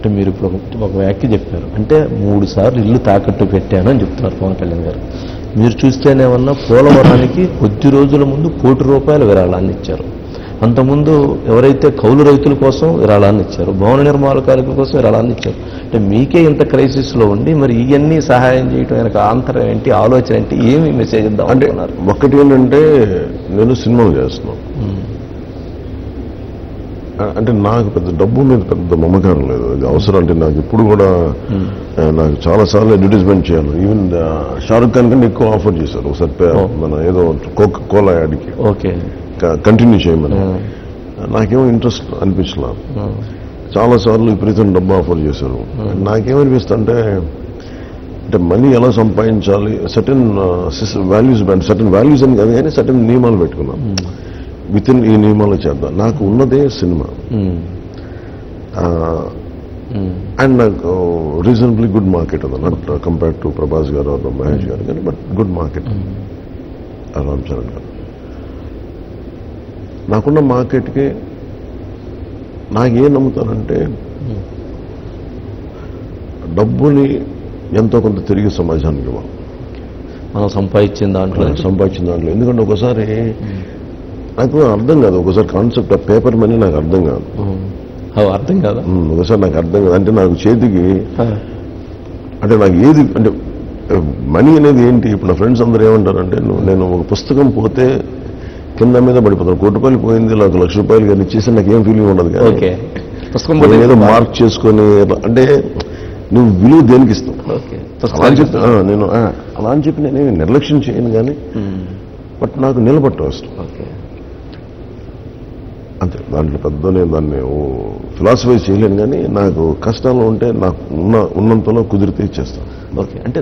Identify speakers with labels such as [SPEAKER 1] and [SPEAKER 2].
[SPEAKER 1] అంటే మీరు ఇప్పుడు ఒక- వ్యాఖ్య చెప్పారు. అంటే మూడు సార్లు ఇల్లు తాకట్టు పెట్టాను అని చెప్తున్నారు పవన్ కళ్యాణ్ గారు. మీరు చూస్తేనేమన్నా పోలవరానికి కొద్ది రోజుల ముందు కోటి రూపాయల విరాళాన్ని ఇచ్చారు. అంతకుముందు ఎవరైతే కౌలు రైతుల కోసం విరాళాన్ని ఇచ్చారు భవన నిర్మాణ కార్మికుల కోసం విరాళాన్ని ఇచ్చారు. అంటే మీకే ఇంత క్రైసిస్లో ఉండి మరి ఇవన్నీ సహాయం చేయడం వెనక ఆంతరం ఏంటి ఆలోచన ఏంటి ఏమి మెసేజ్ ఇద్దాం
[SPEAKER 2] అంటే ఒకటి ఏంటంటే నేను సినిమాలు చేస్తున్నాను. అంటే నాకు పెద్ద డబ్బు మీద పెద్ద మమకారం లేదు. అది అవసరం అంటే నాకు ఇప్పుడు కూడా నాకు చాలా సార్లు అడ్వర్టైజ్మెంట్ చేయాలి. ఈవెన్ షారుఖ్ ఖాన్ కంటే ఎక్కువ ఆఫర్ చేశారు. ఒకసారి. మన ఏదో కోక్ కోలా యాడ్కి
[SPEAKER 1] ఓకే.
[SPEAKER 2] కంటిన్యూ చేయమని. నాకేమో ఇంట్రెస్ట్ అనిపించలేదు చాలా సార్లు విపరీతం డబ్బు ఆఫర్ చేశారు. నాకేమనిపిస్తుంటే అంటే మనీ ఎలా సంపాదించాలి? సర్టన్ వాల్యూస్ సర్టన్ వాల్యూస్ అని కాదు కానీ సర్టన్ నియమాలు పెట్టుకున్నాం. విత్ ఇన్ ఈ నియమాలు చేద్దాం. నాకు ఉన్నదే సినిమా. అండ్ నాకు రీజనబుల్లీ గుడ్ మార్కెట్ ఉంది నాట్ కంపేర్ టు ప్రభాస్ గారు or మహేష్ గారు కానీ but good market. Ram Charan గారు. నాకున్న మార్కెట్కి నాకేం నమ్ముతానంటే డబ్బుని ఎంతో కొంత తిరిగి సమాజానికి ఇవ్వాలి.
[SPEAKER 1] మనం సంపాదించిన దాంట్లో.
[SPEAKER 2] సంపాదించిన దాంట్లో. ఎందుకంటే ఒకసారి నాకు అర్థం కాదు ఒకసారి కాన్సెప్ట్ ఆ పేపర్ మనీ నాకు అర్థం కాదు.
[SPEAKER 1] అర్థం కదా?
[SPEAKER 2] ఒకసారి నాకు అర్థం కాదు. అంటే నాకు చేతికి అంటే నాకు ఏది అంటే మనీ అనేది ఏంటి? ఇప్పుడు నా ఫ్రెండ్స్ అందరూ ఏమంటారంటే నేను ఒక పుస్తకం పోతే కింద మీద పడిపోతాను. కోటి రూపాయలు పోయింది నాకు లక్ష రూపాయలు కానీ ఇచ్చేసి నాకు ఏం ఫీలింగ్ ఉండదు కానీ
[SPEAKER 1] ఓకే. పుస్తకం
[SPEAKER 2] ఏదో మార్క్ చేసుకొని అంటే నువ్వు విలువ దేనికి ఇస్తావు?
[SPEAKER 1] ఓకే.
[SPEAKER 2] అలా అని చెప్పి నేను అలా అని చెప్పి నేనేమి నిర్లక్ష్యం చేయను కానీ. బట్ నాకు నిలబట్టం ఇష్టం
[SPEAKER 1] ఓకే.
[SPEAKER 2] అంతే దాంట్లో పెద్ద నేను దాన్ని ఫిలాసఫై చేయలేను కానీ నాకు కష్టాలు ఉంటే నాకు ఉన్న ఉన్నంతలో కుదిరితే ఇచ్చేస్తాను
[SPEAKER 1] ఓకే. అంటే